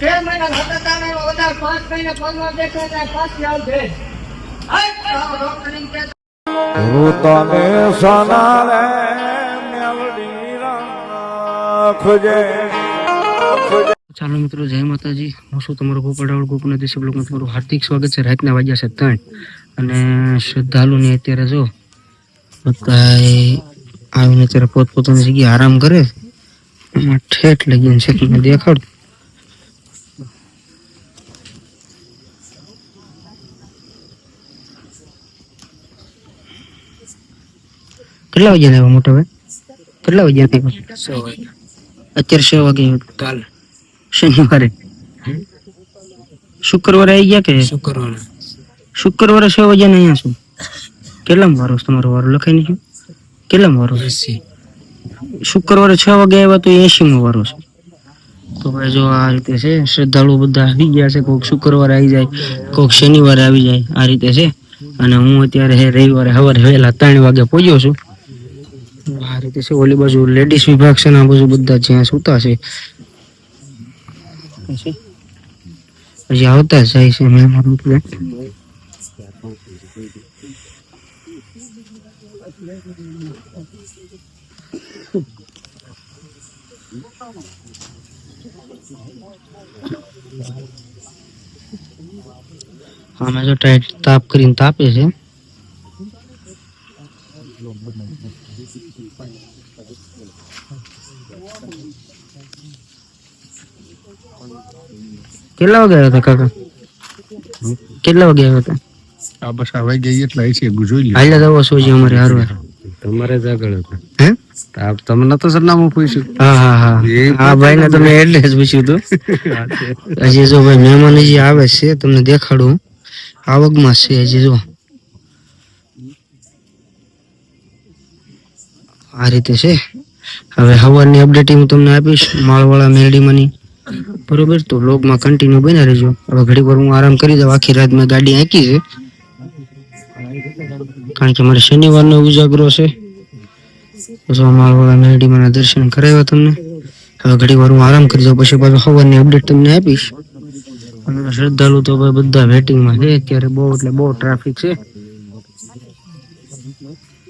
તેર મહિના હતા તારે વધારે પાંચ મહિના પંદર દેખાય પાછી કે તને સનારે મેલડી રાખજે ચાલો મિત્રો જય માતાજી. હું છું તમારો ગોપાળાવળ ગોપના દેશી બ્લોકમાં તમારું હાર્દિક સ્વાગત છે. રાતના વાગ્યા છે ત્રણ. અને શ્રદ્ધાળુને અત્યારે જો બધાએ આવીને અત્યારે પોતપોતાની જગ્યાએ આરામ કરે. એમાં ઠેઠ લગીને છે. તમને દેખાડું. કેટલા વાગ્યા આવ્યા મોટા ભાઈ? કેટલા વાગ્યા. આવ્યા અત્યારે છ વાગે. કાલ. શનિવારે શુક્રવારે આવી ગયા કે? શુક્રવારે. શુક્રવારે છ વાગ્યા અહીંયા છું? કેટલામાં વારો તમારો વારો લખાઈ નહીં કેટલા વારો એસી શુક્રવારે છ વાગે આવ્યા તો એસી નો વારો છે. તો ભાઈ જો આ રીતે છે શ્રદ્ધાળુ બધા આવી ગયા છે કોઈક શુક્રવારે આવી જાય કોઈક શનિવારે આવી જાય આ રીતે છે. અને હું અત્યારે હે રવિવારે સવારે વહેલા ત્રણ વાગે પહોંચ્યો છું. આ રીતે છે ઓલી બાજુ લેડીઝ વિભાગ છે ને આ બાજુ બધા જ્યાં સૂતા છે પછી? હજી આવતા જ જાય છે મહેમાન એટલે અમે જો ટાઈટ તાપ કરીને તાપે છે. કેટલા વાગે આવ્યા હતા કાકા? કેટલા વાગે આવ્યા હતા? આ બસ હવે ગઈ એટલે આવી છે જોઈ લ્યો. હાલ્યા દવા સોજી અમારે હારવા તમારે જ આગળ હતા. હે? તમને તો સરનામું પૂછ્યું. હા હા હા. હા ભાઈ ને તમે એડ્રેસ પૂછ્યું હતું. હજી જો ભાઈ મહેમાન હજી આવે છે તમને દેખાડું. આવકમાં છે હજી જો. આ રીતે છે? હવે હવારની અપડેટ હું તમને આપીશ, માળવાળા મેરડીમાંની બરોબર? તો લોગમાં કન્ટિન્યુ બન્યા રહેજો. હવે ઘડી વાર હું આરામ કરી દઉં. આખી રાત મેં ગાડી આંકી છે. કારણ કે મારે શનિવારનો ઉજાગરો છે. માળવાળા મેરડીમાંના દર્શન કરાવ્યા તમને. હવે ઘડી વાર હું આરામ કરી દઉં. પછી પાછું હવારની અપડેટ તમને આપીશ. શ્રદ્ધાળુ તો બધા વેટિંગમાં છે. અત્યારે બહુ એટલે બહુ ટ્રાફિક છે.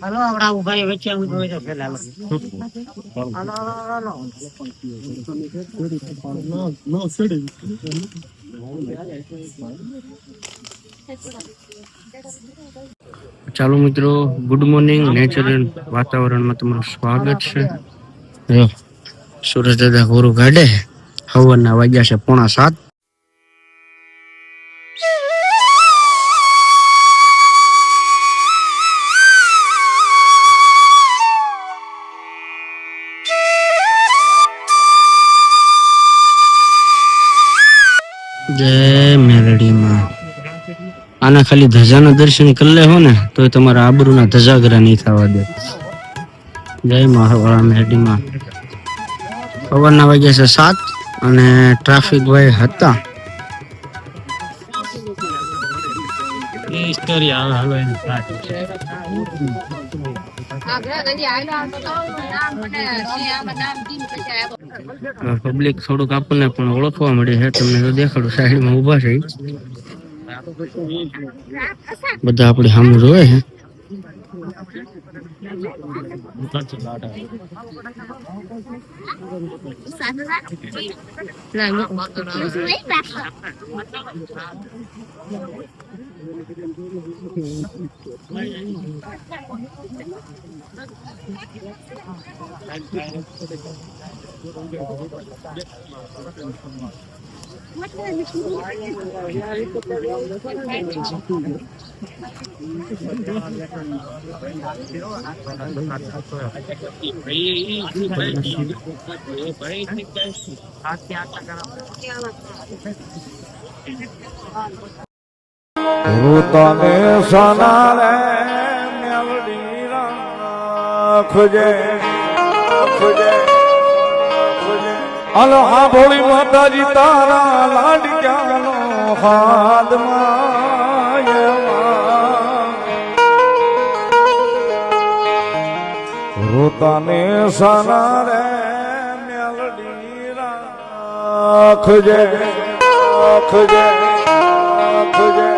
હલો આપડા ઊભા વચ્ચે હું જોઈ તો પેલા હલો હલો હલો. ચાલો મિત્રો ગુડ મોર્નિંગ નેચરલ વાતાવરણમાં તમારું સ્વાગત છે. સુરજ દાદા ગોરું કાઢે હવનના વાગ્યા છે પોણા સાત. આના ખાલી ધજાના દર્શન કરી લે હો ને તો તમારા આબરૂના ધજાગરા નહીં થવા દે. જય મહાવાળા મેરડીમાં. સવારના વાગ્યા છે સાત અને ટ્રાફિક ભાઈ હતા. પબ્લિક થોડુંક આપણને પણ ઓળખવા મળે છે તમને તો દેખાડું સાઈડમાં ઊભા છે. બધા આપણી સામે જોવે છે હું તને સનારે મેલડી રાખજે રાખજે રાખજે અલ હા ભોળી માતાજી તારા લાડક્યાનો એમાં. રોતાને સના રે મેલડી રાખજે રાખજે રાખજે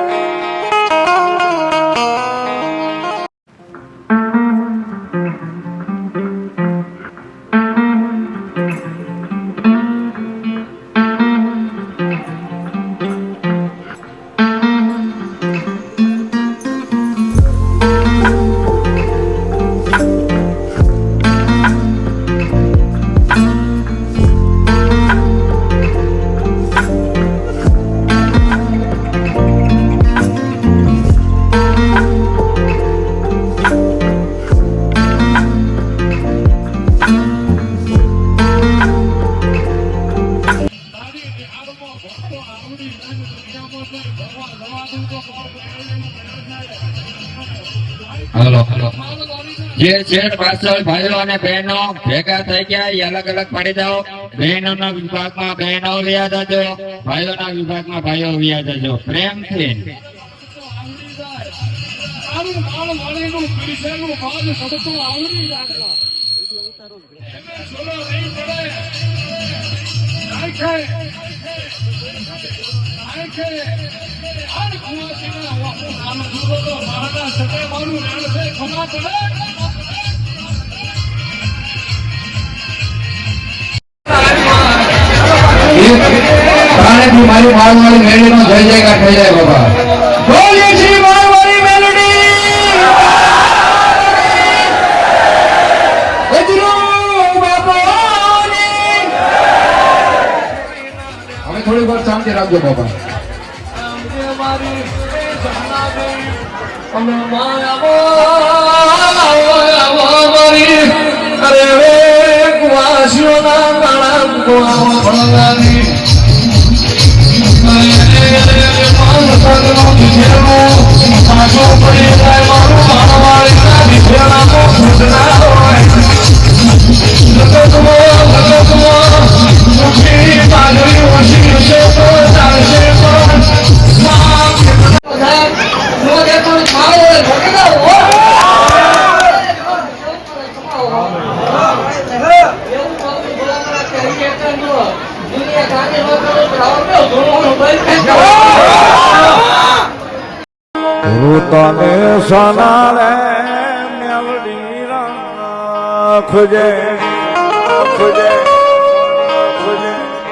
જે શેઠ પાછળ ભાઈઓ અને બહેનો ભેગા થઈ ગયા, એ અલગ અલગ પડી જાઓ બહેનોના વિભાગમાં બહેનો વ્યા જજો, ભાઈઓના વિભાગમાં ભાઈઓ વ્યા જજો. પ્રેમથી. પ્રાણેથી મારી માળવાળી થઈ જય જયકાર થઈ જાય બાબા બોલીએ મેલડી! હવે થોડી વાર શાંતિ રાખજો બાબા ઋતને સનારે મેલડી રાખજે રાખજે.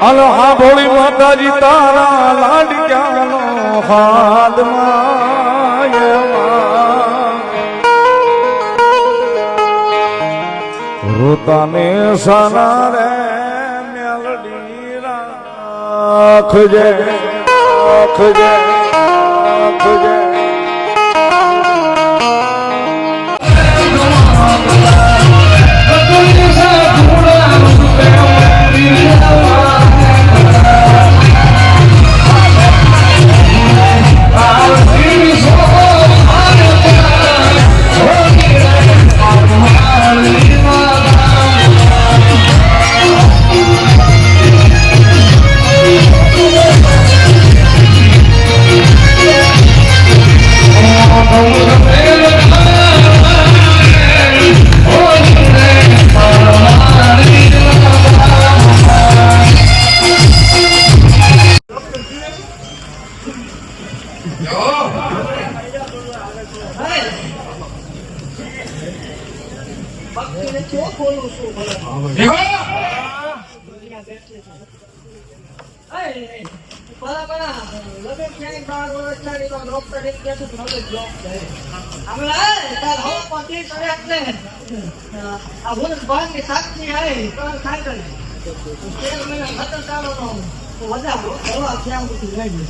અલ હા ભોળી માતાજી, તારા લાડક્યાનો હાથમાં રોતાને સનારે મેલડી રાખજે રાખજે રાખજે સાક્ષી આવી, તો વધારો, કરવા ક્યાં સુધી લઈ.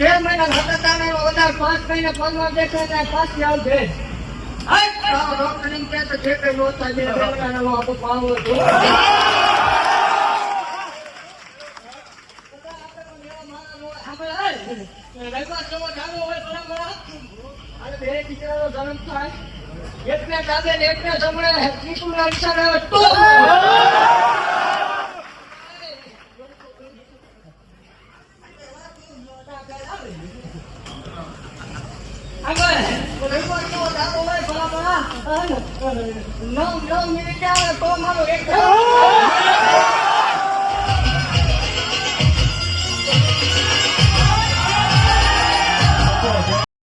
તેર મહિના ખતર ચાલવાનો, વધારે પાંચ મહિને પંદર દેખાય જાય, પાછી તારો ડોક્ટર એમ કહે જે કંઈ નો બે મહિનાનો આપણો પાવો હતો. એકને ચાલે ને એકને જમણે. ત્રિપુરા ઈશારે આવે તો. આગળ. નવ નવ મિનિટ આવે તો મારો એક